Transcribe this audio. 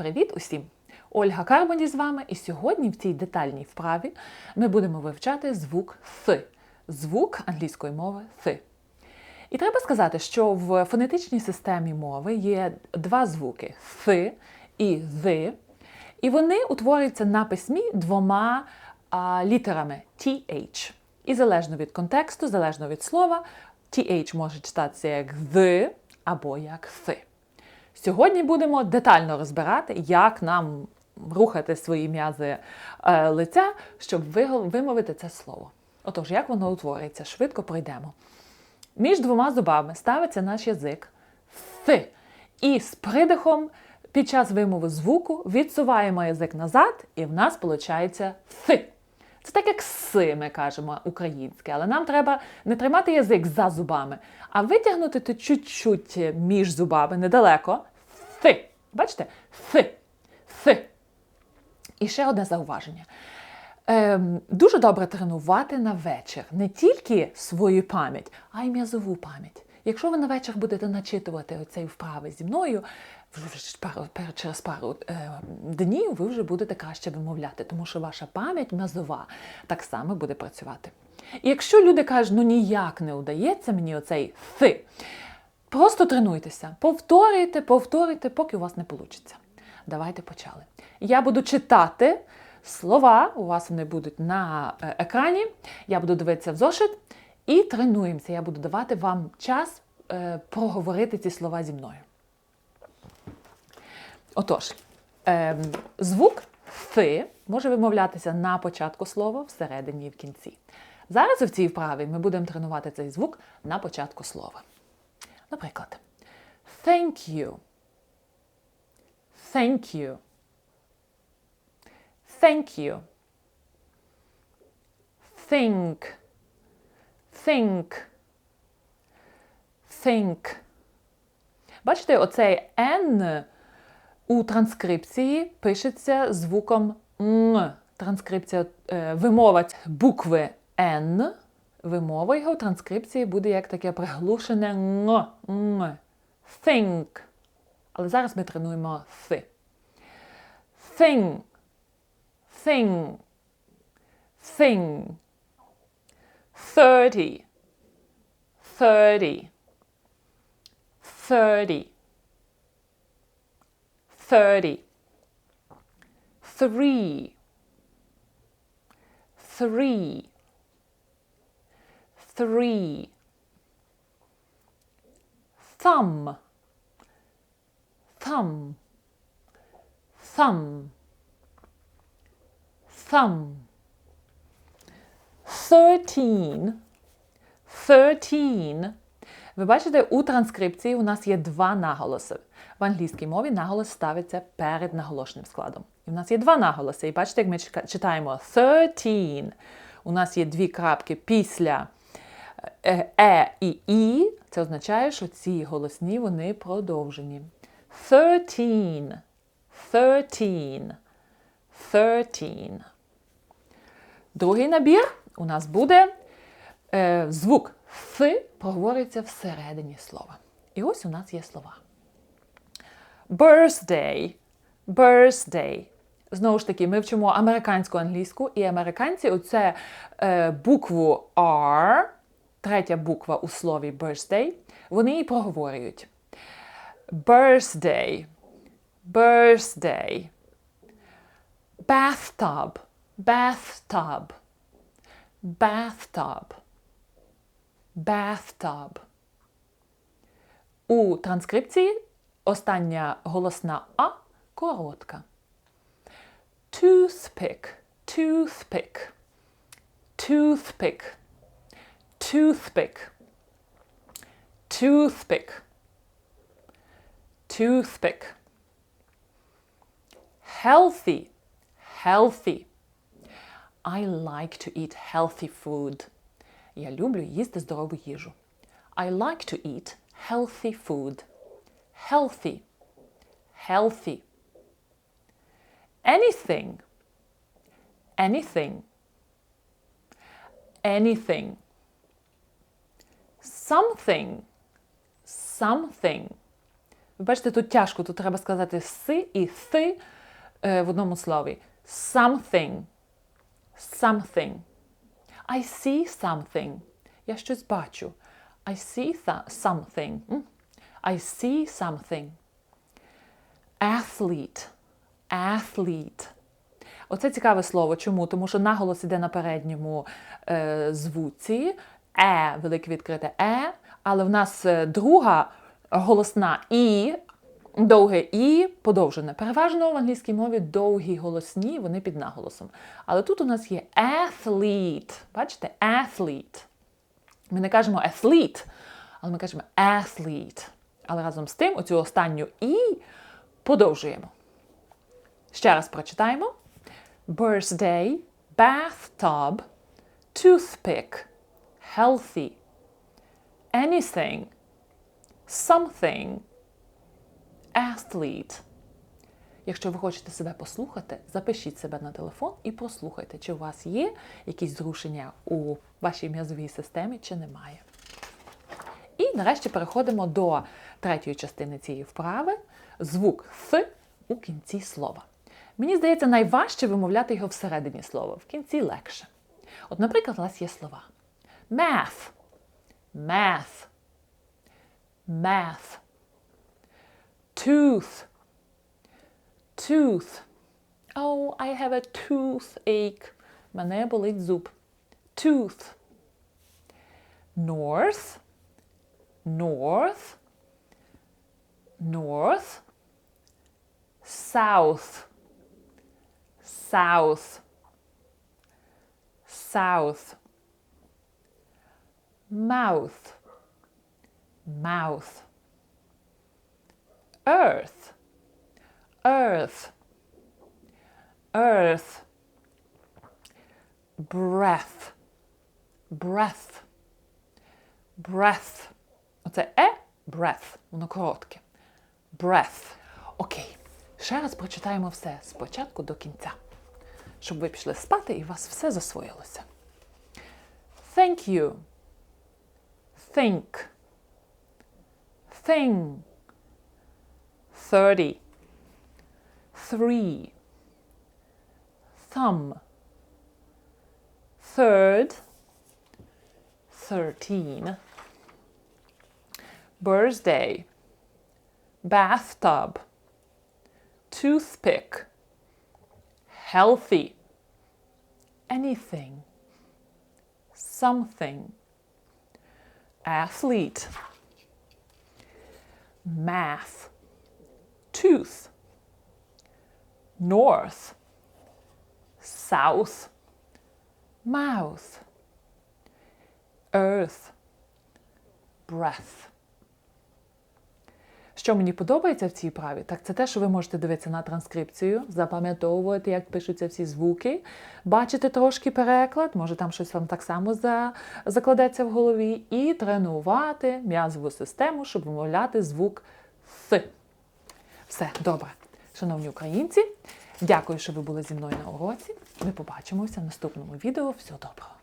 Привіт усім! Ольга Карбоні з вами, і сьогодні в цій детальній вправі ми будемо вивчати звук «th», звук англійської мови «th». І треба сказати, що в фонетичній системі мови є два звуки «th» і «the», і вони утворюються на письмі двома а, літерами «th». І залежно від контексту, залежно від слова, «th» може читатися як «the» або як «th». Сьогодні будемо детально розбирати, як нам рухати свої м'язи е, лиця, щоб вимовити це слово. Отож, як воно утворюється? Швидко пройдемо. Між двома зубами ставиться наш язик «th». І з придихом під час вимови звуку відсуваємо язик назад, і в нас виходить «th». Це так, як «си» ми кажемо українське, але нам треба не тримати язик за зубами, а витягнути чуть-чуть між зубами недалеко. «Thi». Бачите? «Thi». «Thi». І ще одне зауваження. Ем, дуже добре тренувати на вечір не тільки свою пам'ять, а й м'язову пам'ять. Якщо ви на вечір будете начитувати оцей вправи зі мною, пару, через пару е, днів ви вже будете краще вимовляти, тому що ваша пам'ять м'язова так само буде працювати. І якщо люди кажуть, ну ніяк не удається мені оцей «thi», Просто тренуйтеся, повторюйте, повторюйте, поки у вас не вийде. Давайте почали. Я буду читати слова, у вас вони будуть на е, екрані. Я буду дивитися в зошит і тренуємося. Я буду давати вам час е, проговорити ці слова зі мною. Отож, ем, звук «фи» може вимовлятися на початку слова, всередині і в кінці. Зараз у цій вправі ми будемо тренувати цей звук на початку слова. Наприклад, thank you. Thank you. Thank you. Think. Think. Think. Бачите, оцей N у транскрипції пишеться звуком Н. Транскрипція, е, вимова букви N, вимова його в транскрипції буде як таке приглушене Н. Н. Think. Але зараз ми тренуємо Th. Thing. Thing. Thing. Thirty. Thirty. Thirty. Thirty. Three. Three. Three. Thumb. Thumb. Thumb. Thumb. Thirteen. Thirteen. Ви бачите, у транскрипції у нас є два наголоси. В англійській мові наголос ставиться перед наголошеним складом. І в нас є два наголоси. І бачите, як ми читаємо thirteen. У нас є дві крапки після е, е і і. Це означає, що ці голосні вони продовжені. Thirteen. Thirteen. Thirteen. Другий набір у нас буде е, звук Ф проговорюється всередині слова. І ось у нас є слова. Birthday. Birthday. Знову ж таки, ми вчимо американську англійську, і американці оце е, букву R, третя буква у слові birthday, вони її проговорюють. Birthday. Birthday. Bathtub. Bathtub. Bathtub. Bathtub. У транскрипції остання голосна А коротка. Toothpick. Toothpick. Toothpick. Toothpick. Toothpick. Toothpick. Healthy. Healthy. I like to eat healthy food. Я люблю їсти здорову їжу. I like to eat healthy food. Healthy. Healthy. Anything. Anything. Anything. Something. Something. Ви бачите, тут тяжко, тут треба сказати си і си е, в одному слові. Something. Something. I see something. Я щось бачу. I see th- something. I see something. Athlete. Athlete. Оце цікаве слово. Чому? Тому що наголос іде на передньому е, звуці. Е, велике відкрите е, але в нас е, друга голосна і, довге і подовжене. Переважно в англійській мові довгі голосні, вони під наголосом. Але тут у нас є athlete. Бачите? Athlete. Ми не кажемо athlete, але ми кажемо athlete. Але разом з тим, оцю останню і подовжуємо. Ще раз прочитаємо. Birthday, bathtub, toothpick, healthy, anything, something, athlete. Якщо ви хочете себе послухати, запишіть себе на телефон і прослухайте, чи у вас є якісь зрушення у вашій м'язовій системі, чи немає. І нарешті переходимо до третьої частини цієї вправи звук С у кінці слова. Мені здається, найважче вимовляти його всередині слова, в кінці легше. От, наприклад, у нас є слова math, math, math, tooth, tooth. Oh, I have a toothache. Мене болить зуб. Tooth. North, north, north, south, south, south, Mouth, mouth, earth, earth, earth, breath, breath, breath. Оце е, breath, воно коротке. Breath. Окей. Ще раз прочитаємо все спочатку до кінця, щоб ви пішли спати і у вас все засвоїлося. Thank you. Think. Thing. Thirty. Three. Thumb. Third. Thirteen. Birthday. Bathtub. Toothpick. Healthy. Anything. Something. Athlete. Math. Tooth. North. South. Mouth. Earth. Breath. Що мені подобається в цій праві, так це те, що ви можете дивитися на транскрипцію, запам'ятовувати, як пишуться всі звуки, бачити трошки переклад, може там щось вам так само за, закладеться в голові, і тренувати м'язову систему, щоб вимовляти звук С. Все, добре. Шановні українці, дякую, що ви були зі мною на уроці. Ми побачимося в наступному відео. Всього доброго!